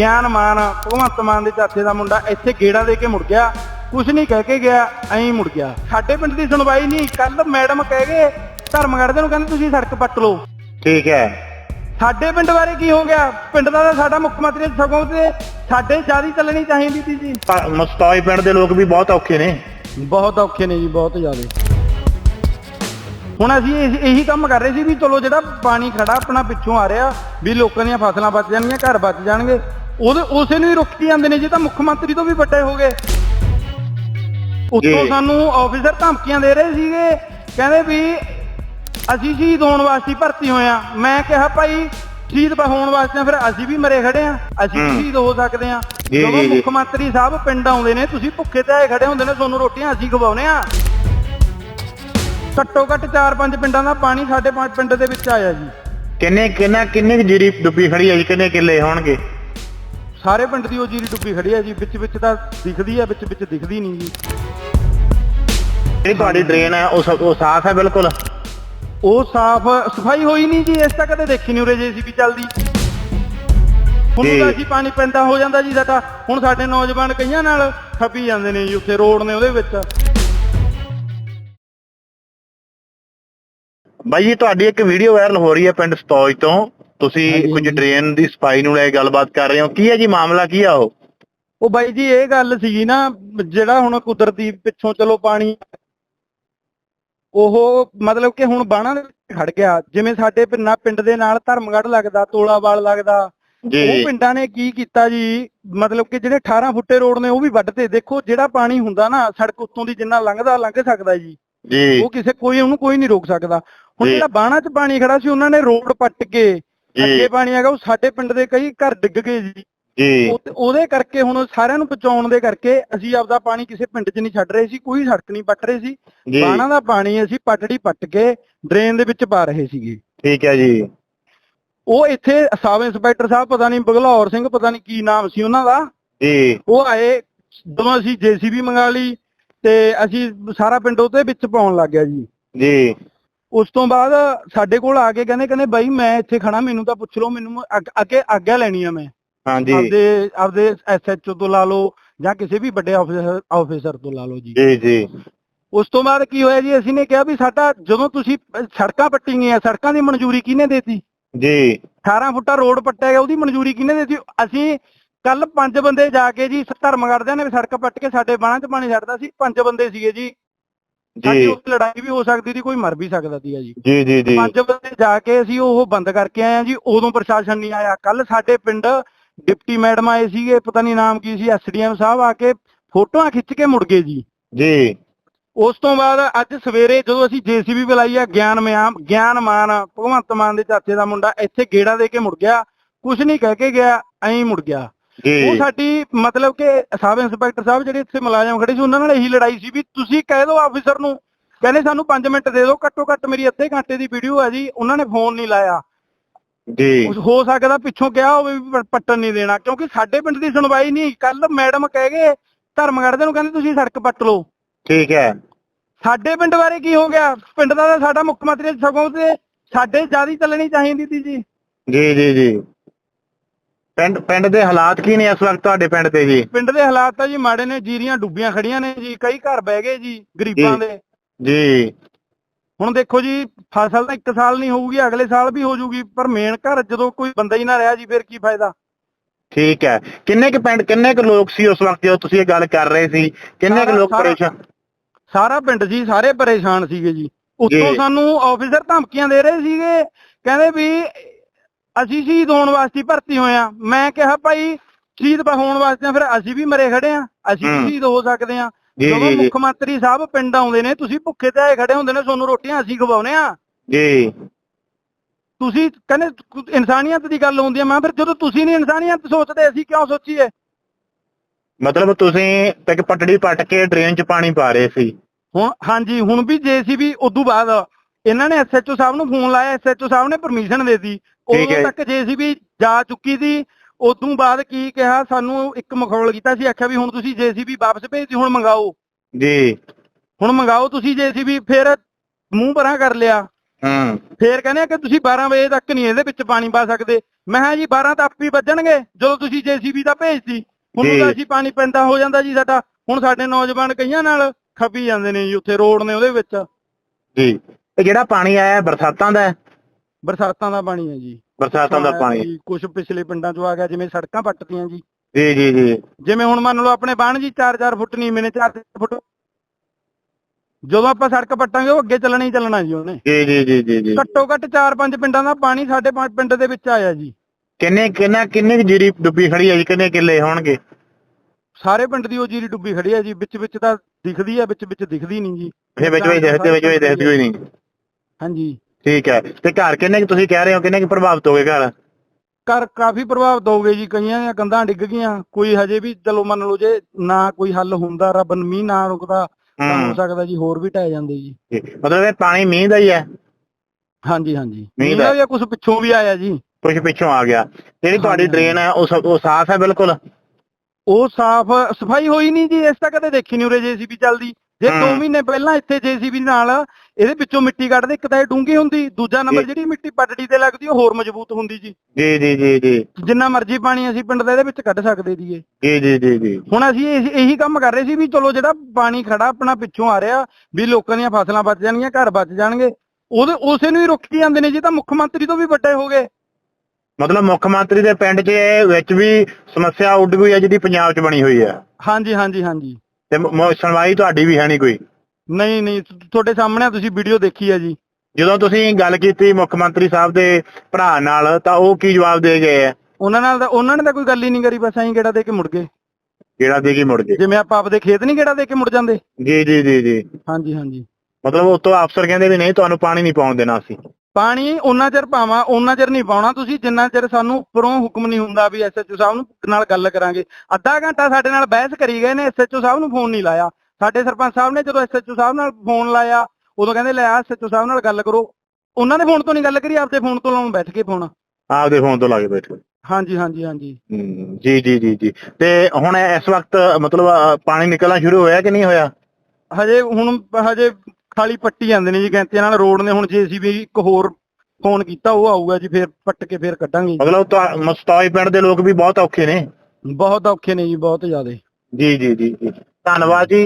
ਗਿਆਨ ਮਾਨ ਭਗਵੰਤ ਮਾਨ ਦੇ ਚਾਚੇ ਦਾ ਮੁੰਡਾ ਇੱਥੇ ਗੇੜਾ ਦੇ ਕੇ ਮੁੜ ਗਿਆ। ਕੁਝ ਨਹੀਂ ਕਹਿ ਕੇ ਗਿਆ ਐਂ ਮੁੜ ਗਿਆ। ਸਾਡੇ ਪਿੰਡ ਦੀ ਸੁਣਵਾਈ ਨਹੀਂ ਕੱਲ ਮੈਡਮ ਕਹਿ ਗਏ ਧਰਮਗੜ੍ਹ ਦੇ ਨੂੰ ਕਹਿੰਦੇ ਤੁਸੀਂ ਸੜਕ ਪੱਟ ਲਓ। ਠੀਕ ਹੈ। ਸਾਡੇ ਪਿੰਡ ਬਾਰੇ ਕੀ ਹੋ ਗਿਆ? ਪਿੰਡ ਦਾ ਤਾਂ ਸਾਡਾ ਮੁੱਖ ਮੰਤਰੀ ਸਗੋਂ ਤੇ ਸਾਡੇ ਜਿਆਦੀ ਚੱਲਣੀ ਚਾਹੀਦੀ ਸੀ ਜੀ। ਮਸਤਾਈ ਪਿੰਡ ਦੇ ਲੋਕ ਵੀ ਬਹੁਤ ਔਖੇ ਨੇ। ਬਹੁਤ ਔਖੇ ਨੇ ਜੀ ਬਹੁਤ ਜ਼ਿਆਦਾ। ਹੁਣ ਅਸੀਂ ਇਹੀ ਕੰਮ ਕਰ ਰਹੇ ਸੀ ਵੀ ਚਲੋ ਜਿਹੜਾ ਪਾਣੀ ਖੜਾ ਆਪਣਾ ਪਿੱਛੋਂ ਆ ਰਿਹਾ ਵੀ ਲੋਕਾਂ ਦੀਆਂ ਫਸਲਾਂ ਬਚ ਜਾਣਗੀਆਂ ਘਰ ਬਚ ਜਾਣਗੇ। ਉਹਦੇ ਉਸੇ ਨੂੰ ਹੀ ਰੁਕਤੀ ਜਾਂਦੇ ਨੇ ਜੀ ਤਾਂ ਮੁੱਖ ਮੰਤਰੀ ਤੋਂ ਵੀ ਵੱਡੇ ਹੋ ਗਏ। ਉੱਤੋਂ। ਸਾਨੂੰ ਆਫੀਸਰ ਧਮਕੀਆਂ ਦੇ ਰਹੇ ਸੀਗੇ ਕਹਿੰਦੇ ਵੀ ਅਸੀਂ ਸ਼ਹੀਦ ਹੋਣ ਵਾਸਤੇ ਭਰਤੀ ਹੋਏ ਆ ਮੈਂ ਕਿਹਾ ਭਾਈ ਸ਼ਹੀਦ ਹੋਣ ਵਾਸਤੇ ਫਿਰ ਅਸੀਂ ਵੀ ਮਰੇ ਖੜੇ ਆ ਅਸੀਂ ਵੀ। ਸ਼ਹੀਦ ਹੋ ਸਕਦੇ ਆ ਜਦੋਂ। ਮੁੱਖ ਮੰਤਰੀ ਸਾਹਿਬ ਪਿੰਡ ਆਉਂਦੇ ਨੇ ਤੁਸੀਂ ਭੁੱਖੇ ਤੇ ਆਏ ਖੜੇ ਹੁੰਦੇ ਨੇ ਤੁਹਾਨੂੰ ਰੋਟੀਆਂ ਅਸੀਂ ਖਵਾਉਨੇ ਆ ਘੱਟੋ ਘੱਟ 4-5 ਪਿੰਡਾਂ ਦਾ ਪਾਣੀ ਸਾਡੇ ਪਿੰਡ ਦੇ ਵਿੱਚ ਆਇਆ ਜੀ। ਕਿੰਨੇ ਕਿੰਨਾ ਕਿੰਨੇ ਜੀਰੀ ਡੁੱਬੀ ਖੜੀ ਹੈ ਜੀ? ਕਿੰਨੇ ਕਿੱਲੇ ਹੋਣਗੇ? ਸਾਰੇ ਪਿੰਡ ਦੀ ਉਹ ਜੀਰੀ ਡੁੱਬੀ ਖੜੀ ਹੈ ਜੀ ਵਿੱਚ ਵਿੱਚ ਤਾਂ ਦਿਖਦੀ ਹੈ ਵਿੱਚ ਵਿੱਚ ਦਿਖਦੀ ਨਹੀਂ ਜੀ। ਜਿਹੜੀ ਤੁਹਾਡੀ ਡਰੇਨ ਹੈ ਉਹ ਉਹ ਸਾਫ਼ ਹੈ ਬਿਲਕੁਲ? ਉਹ ਸਾਫ਼ ਸਫ਼ਾਈ ਹੋਈ ਨਹੀਂ ਜੀ ਇਸ ਤੱਕ ਕਦੇ ਦੇਖੀ ਨਹੀਂ ਉਰੇ ਜੇਸੀਬੀ ਚੱਲਦੀ। ਹੁਣ। ਤਾਂ ਜੀ ਪਾਣੀ ਪੈਂਦਾ ਹੋ ਜਾਂਦਾ ਜੀ ਸਾਡਾ। ਹੁਣ ਸਾਡੇ ਨੌਜਵਾਨ ਕਈਆਂ ਨਾਲ ਖੱਪੀ ਜਾਂਦੇ ਨੇ ਜੀ ਉੱਥੇ ਰੋਡ ਨੇ ਉਹਦੇ ਵਿੱਚ। ਬਾਈ ਜੀ ਤੁਹਾਡੀ ਇੱਕ ਵੀਡੀਓ ਵਾਇਰਲ ਹੋ ਰਹੀ ਹੈ ਪਿੰਡ ਸਤੌਜ ਤੋਂ। ਤੁਸੀਂ ਕੁਝ। ਡਰੇਨ ਦੀ ਸਫ਼ਾਈ ਨੂੰ ਲੈ ਕੇ ਗੱਲਬਾਤ ਕਰ ਰਹੇ ਹੋ? ਕੀ ਹੈ ਜੀ ਮਾਮਲਾ? ਕੀ ਆ ਉਹ? ਉਹ ਬਾਈ ਜੀ ਇਹ ਗੱਲ ਸੀਗੀ ਨਾ ਜਿਹੜਾ ਹੁਣ ਕੁਦਰਤੀ ਪਿੱਛੋਂ ਚਲੋ ਪਾਣੀ ਉਹ ਮਤਲਬ ਕਿ ਹੁਣ ਬਾਣਾ ਖੜ ਗਿਆ। ਜਿਵੇਂ ਸਾਡੇ ਪਿੰਡਾਂ ਪਿੰਡ ਦੇ ਨਾਲ ਧਰਮਗੜ੍ਹ ਲੱਗਦਾ ਤੋਲਾਵਾਲ ਲੱਗਦਾ। ਉਹ ਪਿੰਡਾਂ ਨੇ ਕੀ ਕੀਤਾ ਜੀ? ਮਤਲਬ ਕਿ ਜਿਹੜੇ 18 ਫੁੱਟੇ ਰੋਡ ਨੇ ਉਹ ਵੀ ਵੱਢਤੇ। ਦੇਖੋ ਜਿਹੜਾ ਪਾਣੀ ਹੁੰਦਾ ਨਾ ਸੜਕ ਉੱਤੋਂ ਦੀ ਜਿੰਨਾ ਲੰਘਦਾ ਲੰਘ ਸਕਦਾ ਜੀ। ਜੀ। ਉਹ ਕਿਸੇ ਕੋਈ ਉਹਨੂੰ ਕੋਈ ਨਹੀਂ ਰੋਕ ਸਕਦਾ। ਹੁਣ। ਜਿਹੜਾ ਬਾਣਾ 'ਚ ਪਾਣੀ ਖੜਾ ਸੀ ਉਹਨਾਂ ਨੇ ਰੋਡ ਪੱਟ ਕੇ ਅੱਗੇ ਪਾਣੀ ਹੈਗਾ ਉਹ ਸਾਡੇ ਪਿੰਡ ਦੇ ਕਈ ਘਰ ਡਿੱਗ ਗਏ ਜੀ। ਜੀ। ਉਹ ਤੇ- ਉਹਦੇ ਕਰਕੇ ਹੁਣ ਸਾਰਿਆਂ ਨੂੰ ਬਚਾਉਣ ਦੇ ਕਰਕੇ ਅਸੀਂ ਆਪਦਾ ਪਾਣੀ ਕਿਸੇ ਪਿੰਡ 'ਚ ਨਹੀਂ ਛੱਡ ਰਹੇ ਸੀ ਕੋਈ ਸੜਕ ਨਹੀਂ ਪੱਟ ਰਹੇ ਸੀ। ਜੀ। ਬਾਣਾ ਦਾ ਪਾਣੀ ਅਸੀਂ ਪਟੜੀ ਪੱਟ ਕੇ ਡਰੇਨ ਦੇ ਵਿੱਚ ਪਾ ਰਹੇ ਸੀਗੇ। ਠੀਕ ਹੈ ਜੀ। ਉਹ ਇੱਥੇ ਸਬ ਇੰਸਪੈਕਟਰ ਸਾਹਿਬ ਪਤਾ ਨਹੀਂ ਬਗਲੌਰ ਸਿੰਘ ਪਤਾ ਨਹੀਂ ਕੀ ਨਾਮ ਸੀ ਉਹਨਾਂ ਦਾ। ਜੀ। ਉਹ ਆਏ ਜਦੋਂ ਅਸੀਂ ਜੀਸੀਬੀ ਮੰਗਾ ਲਈ ਤੇ ਅਸੀਂ ਸਾਰਾ ਪਿੰਡ ਉਹਦੇ ਵਿੱਚ ਪਾਉਣ ਲੱਗ ਗਿਆ ਜੀ। ਜੀ। ਉਸ ਤੋਂ ਬਾਅਦ ਸਾਡੇ ਕੋਲ ਆ ਕੇ ਕਹਿੰਦੇ ਕਹਿੰਦੇ ਬਾਈ ਮੈਂ ਇੱਥੇ ਖੜਾ ਮੈਨੂੰ ਤਾਂ ਪੁੱਛ ਲਓ ਮੈਨੂੰ ਅੱਗ- ਅੱਗੇ ਆਗਿਆ ਲੈਣੀ ਆ ਮੈਂ। ਹਾਂਜੀ। ਆਪਦੇ ਆਪਦੇ ਐਸਐਚਓ ਤੋਂ ਲਾ ਲਓ ਜਾਂ ਕਿਸੇ ਵੀ ਵੱਡੇ ਆਫੀਸਰ ਆਫੀਸਰ ਤੋਂ ਲਾ ਲਓ ਜੀ। ਜੀ ਜੀ। ਉਸ ਤੋਂ ਬਾਅਦ ਕੀ ਹੋਇਆ ਜੀ ਅਸੀਂ ਨੇ ਕਿਹਾ ਵੀ ਸਾਡਾ ਜਦੋਂ ਤੁਸੀਂ ਸੜਕਾਂ ਪੱਟੀਆਂ ਸੜਕਾਂ ਦੀ ਮਨਜ਼ੂਰੀ ਕਿਹਨੇ ਦੇਤੀ? ਜੀ। 18 ਫੁੱਟਾ ਰੋਡ ਪੱਟਿਆ ਗਿਆ ਉਹਦੀ ਮਨਜ਼ੂਰੀ ਕਿਹਨੇ ਦੇਤੀ? ਅਸੀਂ ਕੱਲ ਪੰਜ ਬੰਦੇ ਜਾ ਕੇ ਜੀ ਧਰਮਗੜ੍ਹ ਨੇ ਵੀ ਸੜਕ ਪੱਟ ਕੇ ਸਾਡੇ ਬਾਹਾਂ 'ਚ ਪਾਣੀ ਛੱਡਦਾ ਸੀ ਪੰਜ ਬੰਦੇ ਸੀਗੇ ਜੀ। ਸਾਡੀ ਜੀ। ਉੱਥੇ ਲੜਾਈ ਵੀ ਹੋ ਸਕਦੀ ਸੀ ਕੋਈ ਮਰ ਵੀ ਸਕਦਾ ਸੀਗਾ ਜੀ। ਜੀ ਜੀ ਜੀ। ਪੰਜ ਬੰਦੇ ਜਾ ਕੇ ਅਸੀਂ ਉਹ ਬੰਦ ਕਰਕੇ ਆਏ ਆ ਜੀ ਉਦੋਂ ਪ੍ਰਸ਼ਾਸਨ ਨਹੀਂ ਆਇਆ। ਕੱਲ ਸਾਡੇ ਪਿੰਡ ਡਿਪਟੀ ਮੈਡਮ ਆਏ ਸੀਗੇ ਪਤਾ ਨਹੀਂ ਨਾਮ ਕੀ ਸੀ ਐਸਡੀਐਮ ਸਾਹਿਬ ਆ ਕੇ ਫੋਟੋਆਂ ਖਿੱਚ ਕੇ ਮੁੜ ਗਏ ਜੀ। ਜੀ। ਉਸ ਤੋਂ ਬਾਅਦ ਅੱਜ ਸਵੇਰੇ ਜਦੋਂ ਅਸੀਂ ਜੀਸੀਬੀ ਬੁਲਾਈ ਆ ਗਿਆਨ ਮਿਆਮ ਗਿਆਨ ਮਾਨ ਭਗਵੰਤ ਮਾਨ ਦੇ ਚਾਚੇ ਦਾ ਮੁੰਡਾ ਇੱਥੇ ਗੇੜਾ ਦੇ ਕੇ ਮੁੜ ਗਿਆ। ਕੁਝ ਨਹੀਂ ਕਹਿ ਕੇ ਗਿਆ ਐਂ ਮੁੜ ਗਿਆ। ਉਹ ਸਾਡੀ ਮਤਲਬ ਕਿ ਸਬ ਇੰਸਪੈਕਟਰ ਸਾਹਿਬ ਜਿਹੜੇ ਇੱਥੇ ਮੁਲਾਜ਼ਮ ਖੜੇ ਸੀ ਉਹਨਾਂ ਨਾਲ ਇਹੀ ਲੜਾਈ ਸੀ ਵੀ ਤੁਸੀਂ ਕਹਿ ਦਿਓ ਆਫੀਸਰ ਨੂੰ ਕਹਿੰਦੇ ਸਾਨੂੰ 5 ਮਿੰਟ ਦੇ ਦਿਓ ਘੱਟੋ ਘੱਟ ਮੇਰੀ ਅੱਧੇ ਘੰਟੇ ਦੀ ਵੀਡੀਓ ਹੈ ਜੀ ਉਹਨਾਂ ਨੇ ਫੋਨ ਨਹੀਂ ਲਾਇਆ। ਜੀ। ਹੋ ਸਕਦਾ ਪਿੱਛੋਂ ਕਿਹਾ ਹੋਵੇ ਪੱਟਣ ਨਹੀਂ ਦੇਣਾ ਕਿਉਂਕਿ ਸਾਡੇ ਪਿੰਡ ਦੀ ਸੁਣਵਾਈ ਨਹੀਂ। ਕੱਲ ਮੈਡਮ ਕਹਿ ਗਏ ਧਰਮਗੜ੍ਹ ਦੇ ਨੂੰ ਕਹਿੰਦੇ ਤੁਸੀਂ ਸੜਕ ਪੱਟ ਲਓ। ਠੀਕ ਹੈ। ਸਾਡੇ ਪਿੰਡ ਬਾਰੇ ਕੀ ਹੋ ਗਿਆ? ਪਿੰਡ ਦਾ ਸਾਡਾ ਮੁੱਖ ਮੰਤਰੀ ਸਗੋਂ ਤੇ ਸਾਡੇ ਜਿਆਦੀ ਚੱਲਣੀ ਚਾਹੀਦੀ ਸੀ ਜੀ। ਜੀ ਜੀ ਜੀ। ਪਿੰਡ ਪਿੰਡ ਦੇ ਹਾਲਾਤ ਕੀ ਨੇ ਇਸ ਵਕਤ ਤੁਹਾਡੇ ਪਿੰਡ ਦੇ ਜੀ? ਪਿੰਡ ਦੇ ਹਾਲਾਤ ਤਾਂ ਜੀ ਮਾੜੇ ਨੇ ਜੀਰੀਆਂ ਡੁੱਬੀਆਂ ਖੜੀਆਂ ਨੇ ਜੀ ਕਈ ਘਰ ਬਹਿ ਗਏ ਜੀ ਗਰੀਬਾਂ। ਦੇ। ਜੀ। ਹੁਣ ਦੇਖੋ ਜੀ ਫਸਲ ਤਾਂ ਇੱਕ ਸਾਲ ਨਹੀਂ ਹੋਊਗੀ ਅਗਲੇ ਸਾਲ ਵੀ ਹੋ ਜਾਊਗੀ ਪਰ ਮੇਨ ਘਰ ਜਦੋਂ ਕੋਈ ਬੰਦਾ ਹੀ ਨਾ ਰਿਹਾ ਜੀ ਫਿਰ ਕੀ ਫਾਇਦਾ? ਠੀਕ ਹੈ। ਕਿੰਨੇ ਕੁ ਪਿੰਡ ਕਿੰਨੇ ਕੁ ਲੋਕ ਸੀ ਉਸ ਵਕਤ ਜਦੋਂ ਤੁਸੀਂ ਇਹ ਗੱਲ ਕਰ ਰਹੇ ਸੀ? ਕਿੰਨੇ ਕੁ ਲੋਕ ਪਰੇਸ਼ਾਨ? ਸਾਰਾ ਪਿੰਡ ਜੀ ਸਾਰੇ ਪਰੇਸ਼ਾਨ ਸੀਗੇ ਜੀ। ਉੱਤੋਂ। ਸਾਨੂੰ ਆਫੀਸਰ ਧਮਕੀਆਂ ਦੇ ਰਹੇ ਸੀਗੇ ਕਹਿੰਦੇ ਵੀ ਅਸੀਂ ਸ਼ਹੀਦ ਹੋਣ ਵਾਸਤੇ ਭਰਤੀ ਹੋਏ ਆ। ਮੈਂ ਕਿਹਾ ਭਾਈ ਸ਼ਹੀਦ ਹੋਣ ਵਾਸਤੇ ਫਿਰ ਅਸੀਂ ਵੀ ਮਰੇ ਖੜੇ ਆ। ਅਸੀਂ ਵੀ। ਸ਼ਹੀਦ ਹੋ ਸਕਦੇ ਆ। ਜਦੋਂ ਮੁੱਖ ਮੰਤਰੀ ਸਾਹਿਬ ਪਿੰਡ ਆਉਂਦੇ ਨੇ ਤੁਸੀਂ ਭੁੱਖੇ ਤੇ ਆਏ ਖੜੇ ਹੁੰਦੇ ਨੇ ਤੁਹਾਨੂੰ ਰੋਟੀਆਂ ਅਸੀਂ ਖਵਾਉਨੇ ਆ। ਜੀ। ਤੁਸੀਂ ਕਹਿੰਦੇ ਇਨਸਾਨੀਅਤ ਦੀ ਗੱਲ ਹੁੰਦੀ ਆ। ਮੈਂ ਫਿਰ ਜਦੋਂ ਤੁਸੀਂ ਨਹੀਂ ਇਨਸਾਨੀਅਤ ਸੋਚਦੇ ਅਸੀਂ ਕਿਉਂ ਸੋਚੀਏ? ਮਤਲਬ ਤੁਸੀਂ ਇੱਕ ਪਟੜੀ ਪੱਟ ਕੇ ਡਰੇਨ 'ਚ ਪਾਣੀ ਪਾ ਰਹੇ ਸੀ। ਹੁਣ ਹਾਂਜੀ ਹੁਣ ਵੀ ਜੇਸੀਬੀ ਉਦੋਂ ਬਾਅਦ ਇਹਨਾਂ ਨੇ ਐਸਐਚਓ ਸਾਹਿਬ ਨੂੰ ਫੋਨ ਲਾਇਆ ਐਸਐਚਓ ਸਾਹਿਬ ਨੇ ਪਰਮਿਸ਼ਨ ਦੇ ਦਿੱਤੀ। ਹੈ। ਉਦੋਂ ਤੱਕ ਜੇਸੀਬੀ ਜਾ ਚੁੱਕੀ ਸੀ ਉਦੋਂ ਬਾਅਦ ਕੀ ਕਿਹਾ ਸਾਨੂੰ ਇੱਕ ਮਖੌਲ ਕੀਤਾ ਸੀ ਆਖਿਆ ਵੀ ਹੁਣ ਤੁਸੀਂ ਜੇਸੀਬੀ ਵਾਪਸ ਭੇਜਤੀ ਹੁਣ ਮੰਗਾਓ। ਜੀ। ਹੁਣ ਮੰਗਾਓ ਤੁਸੀਂ ਜੇਸੀਬੀ ਫਿਰ ਮੂੰਹ ਪਰਾਂ ਕਰ ਲਿਆ। ਹੂੰ। ਫੇਰ ਕਹਿੰਦੇ ਕਿ ਤੁਸੀਂ 12 ਵਜੇ ਤੱਕ ਨਹੀਂ ਇਹਦੇ ਵਿੱਚ ਪਾਣੀ ਪਾ ਸਕਦੇ। ਮੈਂ ਕਿਹਾ ਜੀ 12 ਤਾਂ ਆਪੇ ਹੀ ਵੱਜਣਗੇ ਜਦੋਂ ਤੁਸੀਂ ਜੀਸੀਬੀ ਦਾ ਹੁਣ ਜੀ। ਤਾਂ ਅਸੀਂ ਪਾਣੀ ਪੈਂਦਾ ਹੋ ਜਾਂਦਾ ਜੀ ਸਾਡਾ। ਹੁਣ ਸਾਡੇ ਨੌਜਵਾਨ ਕਈਆਂ ਨਾਲ ਖਪੀ ਜਾਂਦੇ ਨੇ ਜੀ ਉੱਥੇ ਰੋਡ ਨੇ ਉਹਦੇ ਵਿੱਚ। ਜੀ। ਇਹ ਜਿਹੜਾ ਪਾਣੀ ਆਇਆ ਬਰਸਾਤਾਂ ਦਾ ਹੈ? ਬਰਸਾਤਾਂ ਦਾ ਪਾਣੀ ਹੈ ਜੀ। ਬਰਸਾਤਾਂ ਦਾ ਪਾਣੀ। ਕੁਝ ਪਿਛਲੇ ਪਿੰਡਾਂ ਚੋਂ ਆ ਗਿਆ ਜਿਵੇਂ ਸੜਕਾਂ ਪੱਟਤੀਆਂ ਜੀ। ਜੀ ਜੀ ਜੀ। ਜਿਵੇਂ ਹੁਣ ਮੰਨ ਲਓ ਆਪਣੇ ਬਾਣ ਜੀ 4-4 ਫੁੱਟ ਨੀਵੇਂ ਨੇ 4 ਫੁੱਟ। ਜਦੋਂ ਆਪਾਂ ਸੜਕ ਪੱਟਾਂਗੇ ਉਹ ਅੱਗੇ ਚੱਲਣਾ ਹੀ ਚੱਲਣਾ ਜੀ ਉਹਨੇ। ਜੀ ਜੀ ਜੀ ਜੀ ਜੀ। ਘੱਟੋ ਘੱਟ 4-5 ਪਿੰਡਾਂ ਦਾ ਪਾਣੀ ਸਾਡੇ ਪੰਜ ਪਿੰਡ ਦੇ ਵਿੱਚ ਆਇਆ ਜੀ। ਕਿੰਨੇ ਕਿੰਨਾ ਕਿੰਨੇ ਜੀਰੀ ਡੁੱਬੀ ਖੜੀ ਹੈ ਜੀ? ਕਿੰਨੇ ਕਿੱਲੇ ਹੋਣਗੇ? ਸਾਰੇ ਪਿੰਡ ਦੀ ਉਹ ਜੀਰੀ ਡੁੱਬੀ ਖੜੀ ਹੈ ਜੀ। ਵਿੱਚ ਵਿੱਚ ਤਾਂ ਦਿਖਦੀ ਹੈ ਵਿੱਚ ਵਿੱਚ ਦਿਖਦੀ ਨਹੀਂ ਜੀ। ਇਹ ਵਿੱਚ ਵਿੱਚ ਦੇਖਦੇ ਵਿੱਚ ਵਿੱਚ ਦੇਖਦੀ ਹੋਈ ਨਹੀਂ। ਹਾਂਜੀ। ਠੀਕ ਹੈ। ਤੇ ਘਰ ਕਿੰਨੇ ਕੁ ਤੁਸੀਂ ਕਹਿ ਰਹੇ ਹੋ ਕਿੰਨੇ ਕੁ ਪ੍ਰਭਾਵਿਤ ਹੋਗੇ ਘਰ? ਘਰ ਕਾਫੀ ਪ੍ਰਭਾਵਿਤ ਹੋਗੇ ਜੀ ਕਈਆਂ ਦੀਆਂ ਕੰਧਾਂ ਡਿੱਗ ਗਈਆਂ। ਕੋਈ ਹਜੇ ਵੀ ਚਲੋ ਮੰਨ ਲਓ ਜੇ ਨਾ ਕੋਈ ਹੱਲ ਹੁੰਦਾ ਰੱਬ ਮੀਂਹ ਨਾ ਰੁਕਦਾ ਤਾਂ ਹੋ। ਹੂੰ ਸਕਦਾ ਜੀ ਹੋਰ ਵੀ ਟਹਿ ਜਾਂਦੇ ਜੀ। ਜੀ। ਮਤਲਬ ਇਹ ਪਾਣੀ ਮੀਂਹ ਦਾ ਹੀ ਹੈ? ਹਾਂਜੀ ਹਾਂਜੀ। ਮੀਂਹ ਦਾ- ਵੀ ਕੁਝ ਪਿੱਛੋਂ ਵੀ ਆਇਆ ਜੀ। ਕੁਝ ਪਿੱਛੋਂ ਆ ਗਿਆ। ਜਿਹੜੀ ਤੁਹਾਡੀ ਹਾਂਜੀ, ਡਰੇਨ ਹੈ ਉਹ ਸ- ਉਹ ਸਾਫ਼ ਹੈ ਬਿਲਕੁਲ? ਉਹ ਸਾਫ਼ ਸਫ਼ਾਈ ਹੋਈ ਨਹੀਂ ਜੀ ਇਸ ਤਾਂ ਕਦੇ ਦੇਖੀ ਨਹੀਂ ਉਰੇ ਜੀਸੀਬੀ ਚੱਲਦੀ। ਜੇ 2 ਹੂੰ। ਮਹੀਨੇ ਪਹਿਲਾਂ ਇੱਥੇ ਜੀਸੀਬੀ ਨਾਲ ਇਹਦੇ ਵਿੱਚੋਂ ਮਿੱਟੀ ਕੱਢਦੇ ਇੱਕ ਤਾਂ ਇਹ ਡੂੰਘੀ ਹੁੰਦੀ ਦੂਜਾ ਨੰਬਰ। ਜਿਹੜੀ ਮਿੱਟੀ ਪਟੜੀ ਤੇ ਲੱਗਦੀ ਉਹ ਹੋਰ ਮਜ਼ਬੂਤ ਹੁੰਦੀ ਜੀ। ਜੀ ਜੀ ਜੀ ਜੀ। ਜਿੰਨਾ ਮਰਜ਼ੀ ਪਾਣੀ ਅਸੀਂ ਪਿੰਡ ਦਾ ਇਹਦੇ ਵਿੱਚ ਕੱਢ ਸਕਦੇ ਦੀਏ। ਜੀ ਜੀ ਜੀ ਜੀ। ਹੁਣ ਅਸੀਂ ਇਹ- ਇਹੀ ਕੰਮ ਕਰ ਰਹੇ ਸੀ ਵੀ ਚਲੋ ਜਿਹੜਾ ਪਾਣੀ ਖੜਾ ਆਪਣਾ ਪਿੱਛੋਂ ਆ ਰਿਹਾ ਵੀ ਲੋਕਾਂ ਦੀਆਂ ਫਸਲਾਂ ਬਚ ਜਾਣਗੀਆਂ ਘਰ ਬਚ ਜਾਣਗੇ। ਉਹਦੇ ਉਸੇ ਨੂੰ ਹੀ ਰੁੱਖ ਜਾਂਦੇ ਨੇ ਜੀ ਤਾਂ ਮੁੱਖ ਮੰਤਰੀ ਤੋਂ ਵੀ ਵੱਡੇ ਹੋ ਗਏ। ਮਤਲਬ ਮੁੱਖ ਮੰਤਰੀ ਦੇ ਪਿੰਡ 'ਚ ਇਹ ਵਿੱਚ ਵੀ ਸਮੱਸਿਆ ਉੱਡ ਗਈ ਹੈ ਜਿਹੜੀ ਪੰਜਾਬ 'ਚ ਬਣੀ ਹੋਈ ਹੈ। ਹਾਂਜੀ ਹਾਂਜੀ ਹਾਂਜੀ। ਤੇ ਮ- ਮ- ਸੁਣਵਾਈ ਤੁਹਾਡੀ ਵੀ ਹੈ ਨਹੀਂ ਕੋਈ? ਨਹੀਂ ਨਹੀਂ ਤੁ- ਤੁਹਾਡੇ ਸਾਹਮਣੇ ਆ, ਤੁਸੀਂ ਵੀਡੀਓ ਦੇਖੀ ਹੈ ਜੀ। ਜਦੋਂ ਤੁਸੀਂ ਗੱਲ ਕੀਤੀ ਮੁੱਖ ਮੰਤਰੀ ਸਾਹਿਬ ਦੇ ਭਰਾ ਨਾਲ ਤਾਂ ਉਹ ਕੀ ਜਵਾਬ ਦੇ ਗਏ ਆ? ਉਹਨਾਂ ਨਾਲ ਤਾਂ ਉਹਨਾਂ ਨੇ ਤਾਂ ਕੋਈ ਗੱਲ ਹੀ ਨਹੀਂ ਕਰੀ ਬਸ ਐਂ ਗੇੜਾ ਦੇ ਕੇ ਮੁੜ ਗਏ। ਜਿਹੜਾ ਦੇ ਕੇ ਮੁੜ ਗਏ? ਜਿਵੇਂ ਆਪਾਂ ਆਪਦੇ ਖੇਤ ਨਹੀਂ ਗੇੜਾ ਦੇ ਕੇ ਮੁੜ ਜਾਂਦੇ? ਜੀ ਜੀ ਜੀ ਜੀ। ਹਾਂਜੀ ਹਾਂਜੀ। ਮਤਲਬ ਉਤੋਂ ਅਫਸਰ ਕਹਿੰਦੇ ਵੀ ਨਹੀਂ ਤੁਹਾਨੂੰ ਪਾਣੀ ਨਹੀਂ ਪਾਉਣ ਦੇਣਾ ਅਸੀਂ। ਪਾਣੀ ਉਹਨਾਂ ਚਿਰ ਪਾਵਾਂ ਉਹਨਾਂ ਚਿਰ ਨਹੀਂ ਪਾਉਣਾ ਤੁਸੀਂ ਜਿੰਨਾ ਚਿਰ ਸਾਨੂੰ ਉੱਪਰੋਂ ਹੁਕਮ ਨਹੀਂ ਹੁੰਦਾ ਵੀ ਐਸਐਚਓ ਸਾਹਿਬ ਨੂੰ ਨਾਲ ਗੱਲ ਕਰਾਂਗੇ। ਅੱਧਾ ਘੰਟਾ ਸਾਡੇ ਨਾਲ ਬਹਿਸ ਕਰੀ ਗਏ ਨੇ ਐਸਐਚਓ ਸਾਹਿਬ ਨੂੰ ਫੋਨ ਨਹੀਂ ਲਾਇਆ। ਸਾਡੇ ਸਰਪੰਚ ਸਾਹਿਬ ਨੇ ਜਦੋਂ ਐਸਐਚਓ ਸਾਹਿਬ ਨਾਲ ਫੋਨ ਲਾਇਆ ਉਦੋਂ ਕਹਿੰਦੇ ਲੈ ਆ ਐਸਐਚਓ ਸਾਹਿਬ ਨਾਲ ਗੱਲ ਕਰੋ। ਉਹਨਾਂ ਦੇ ਫੋਨ ਤੋਂ ਨਹੀਂ ਗੱਲ ਕਰੀ ਆਪਦੇ ਫੋਨ ਤੋਂ ਲਾਉਣ ਬੈਠ ਕੇ ਫੋਨ। ਆਪਦੇ ਫੋਨ ਤੋਂ ਲਾ ਕੇ ਬੈਠੇ ਹਾਂਜੀ ਹਾਂਜੀ ਹਾਂਜੀ। ਜੀ ਜੀ ਜੀ ਜੀ। ਤੇ ਹੁਣ ਇਸ ਵਕਤ ਮਤਲਬ ਪਾਣੀ ਨਿਕਲਣਾ ਸ਼ੁਰੂ ਹੋਇਆ ਕਿ ਨਹੀਂ ਹੋਇਆ? ਹਜੇ ਹੁਣ ਹਜੇ ਖਾਲੀ ਪੱਟੀ ਜਾਂਦੇ ਨੇ ਜੀ ਗੈਂਤੀਆਂ ਨਾਲ। ਰੋਡ ਨੇ ਹੁਣ ਜੀਸੀਬੀ ਇੱਕ ਹੋਰ ਫੋਨ ਕੀਤਾ ਉਹ ਆਊਗਾ ਜੀ ਫੇਰ ਪੱਟ ਕੇ ਫੇਰ ਕੱਢਾਂਗੇ। ਮਤਲਬ ਮਸਤਾਈ ਪਿੰਡ ਦੇ ਲੋਕ ਵੀ ਬਹੁਤ ਔਖੇ ਨੇ। ਬਹੁਤ ਔਖੇ ਨੇ ਜੀ ਬਹੁਤ ਜ਼ਿਆਦੇ। ਜੀ ਜੀ ਜੀ ਜੀ। ਧੰਨਵਾਦ ਜੀ।